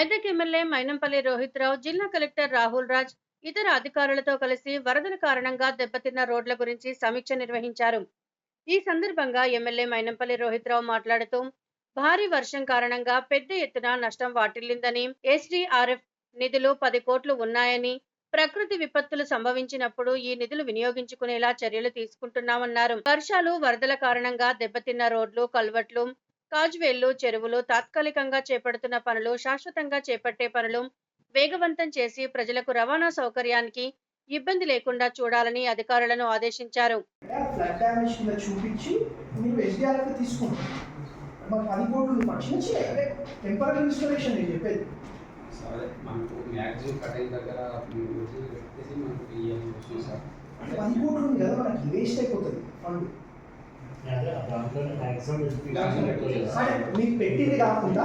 Medak MLA Mynampally Rohit Rao జిల్లా collector Rahul Raj ఇతర అధికారులతో కలిసి వరదల కారణంగా దెబ్బతిన్న రోడ్ల గురించి సమీక్ష నిర్వహించారు. ఈ సందర్భంగా ఎమ్మెల్యే మైనంపల్లి రోహిత్ రావు మాట్లాడుతూ భారీ వర్షం కారణంగా పెద్ద ఎత్తున నష్టం వాటిల్లిందని ఎస్డీఆర్ఎఫ్ నిధులు పది కోట్లు ఉన్నాయని ప్రకృతి విపత్తులు సంభవించినప్పుడు ఈ నిధులు వినియోగించుకునేలా చర్యలు తీసుకుంటున్నామన్నారు. వర్షాలు వరదల కారణంగా దెబ్బతిన్న రోడ్లు కల్వట్లు కాజ్వేళ్ళు చెరువులు తాత్కాలికంగా చేపడుతున్న పనులు శాశ్వతంగా చేపట్టే పనులు వేగవంతం చేసి ప్రజలకు రవాణా సౌకర్యానికి ఇబ్బంది లేకుండా చూడాలని అధికారులను ఆదేశించారు. చూపించి పది కోట్లు కదా మనకి వేస్ట్ అయిపోతుంది ఫండ్ మీకు పెట్టింది కాకుండా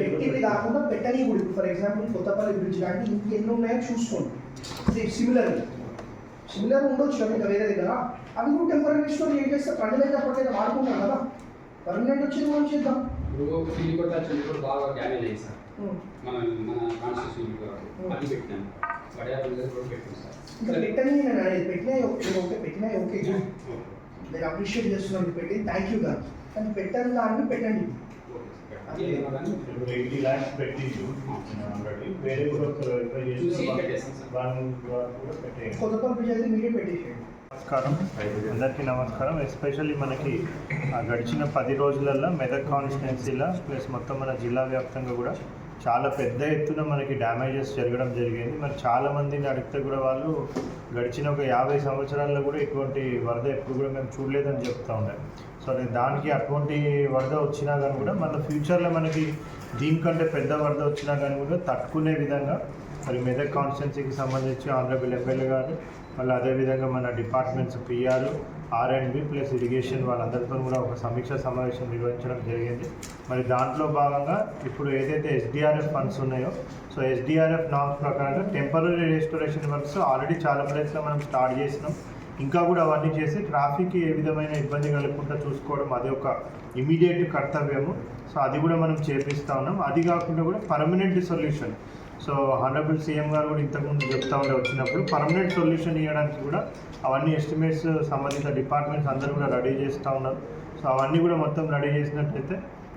పెట్టింది కాకుండా. పెట్టని కూడా. ఫర్ ఎగ్జాంపుల్ కొత్తపల్లి బ్రిడ్జ్ కానీ ఇంకెన్ని ఉన్నాయో చూసుకోండి. సిమిలర్ సిమిలర్ ఉండొచ్చు కదా ఇంకా వేరే దగ్గర. అవి కూడా టెంపరీ స్టోర్ ఏం చేస్తే ప్రజలైతే అప్పటికైతే వాడుకుంటాం కదా. పర్మనెంట్ వచ్చింది మనం చేద్దాం. ఇప్పుడు ఫీల్ కొట్ట చెల్లి బాగా డ్యామేజ్ అయ్యింది సార్. ఉం. మన మన కాన్స్టిట్యూషన్ అది పెట్టాను కూడా సార్. ఓకే ఓకే పెట్టినా ఓకే. గుడ్ నేను అప్రిషియేట్ చేస్తున్నాను పెట్టి. థ్యాంక్ యూ గారు. కానీ పెట్టని దాన్ని పెట్టండి. ఎయిటీ ల్యాక్స్ పెట్టి ఆల్రెడీ వేరే కూడా బ్రిడ్జ్ అయితే మీరే పెట్టేసేయండి. నమస్కారం. అందరికీ నమస్కారం. ఎస్పెషల్లీ మనకి ఆ గడిచిన పది రోజులలో మెదక్ కాన్స్టిట్యున్సీలో ప్లస్ మొత్తం మన జిల్లా వ్యాప్తంగా కూడా చాలా పెద్ద ఎత్తున మనకి డ్యామేజెస్ జరగడం జరిగింది. మరి చాలా మందిని అడిగితే కూడా వాళ్ళు గడిచిన ఒక యాభై సంవత్సరాల్లో కూడా ఇటువంటి వరద ఎప్పుడు కూడా మేము చూడలేదని చెప్తా ఉండే. సో అది దానికి అటువంటి వరద వచ్చినా కానీ కూడా మన ఫ్యూచర్లో మనకి దీనికంటే పెద్ద వరద వచ్చినా కానీ కూడా తట్టుకునే విధంగా మరి మెదక్ కాన్స్టిట్యున్సీకి సంబంధించి ఆనరబుల్ ఎమ్మెల్యే గారు మళ్ళీ అదేవిధంగా మన departments PR R and B plus irrigation వాళ్ళందరితో కూడా ఒక సమీక్ష సమావేశం నిర్వహించడం జరిగింది. మరి దాంట్లో భాగంగా ఇప్పుడు ఏదైతే ఎస్డిఆర్ఎఫ్ ఫండ్స్ ఉన్నాయో సో ఎస్డిఆర్ఎఫ్ నామ్స్ ప్రకారం టెంపరీ రెస్టోరేషన్ వర్క్స్ ఆల్రెడీ చాలా ప్లేస్లో మనం స్టార్ట్ చేసినాం. ఇంకా కూడా అవన్నీ చేసి ట్రాఫిక్కి ఏ విధమైన ఇబ్బంది కలగకుండా చూసుకోవడం అది ఒక ఇమీడియట్ కర్తవ్యము. సో అది కూడా మనం చేపిస్తూ ఉన్నాం. అది కాకుండా కూడా permanent solution so honourable CM గారు కూడా ఇంతకుముందు చెప్తా ఉండే వచ్చినప్పుడు పర్మనెంట్ సొల్యూషన్ ఇవ్వడానికి కూడా అవన్నీ ఎస్టిమేట్స్ సంబంధిత డిపార్ట్మెంట్స్ అందరూ కూడా రెడీ చేస్తూ ఉన్నారు. సో అవన్నీ కూడా మొత్తం రెడీ చేసినట్లయితే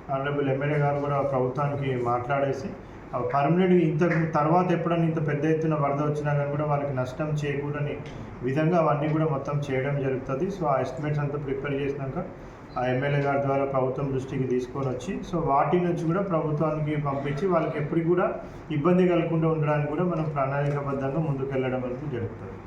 హానరబుల్ ఎమ్మెల్యే గారు కూడా ప్రభుత్వానికి మాట్లాడేసి పర్మనెంట్ ఇంత తర్వాత ఎప్పుడైనా ఇంత పెద్ద ఎత్తున వరద వచ్చినా కానీ కూడా వాళ్ళకి నష్టం చేయకూడని విధంగా అవన్నీ కూడా మొత్తం చేయడం జరుగుతుంది. సో ఆ ఎస్టిమేట్స్ అంతా ప్రిపేర్ చేసినాక ఆ ఎమ్మెల్యే గారి ద్వారా ప్రభుత్వం దృష్టికి తీసుకొని వచ్చి సో వాటి నుంచి కూడా ప్రభుత్వానికి పంపించి వాళ్ళకి ఎప్పటికి కూడా ఇబ్బంది కలగకుండా ఉండడానికి కూడా మనం ప్రణాళికాబద్ధంగా ముందుకెళ్ళడం అనేది జరుగుతుంది.